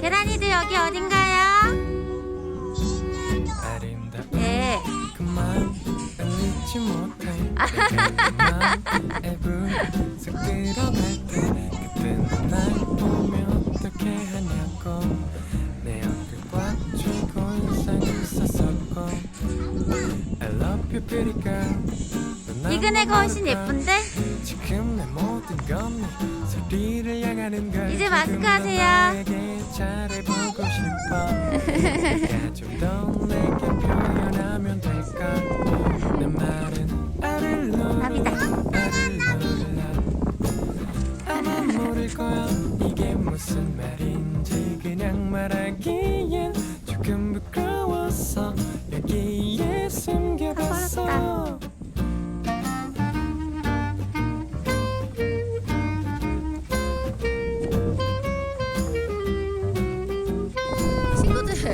계란이들 여기 어딘가요? 네. 이근혜가 나만 훨씬? 예쁜데? 이제 마스크 하세요. 답이다. 눌러 나를 눌러 아마 모를 거야. 이게 무슨 말인지 그냥 말하기엔 조금 부끄러워서 여기에 숨겨봤어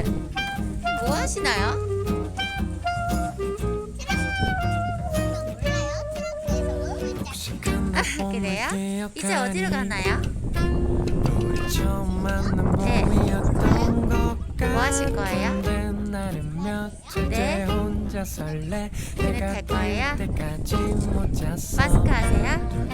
뭐 하시나요? 봄을 그래요? 이제? 어디로 가나요? 네. 뭐 하실 거예요? 네. 그네 탈 거예요? 마스크 하세요.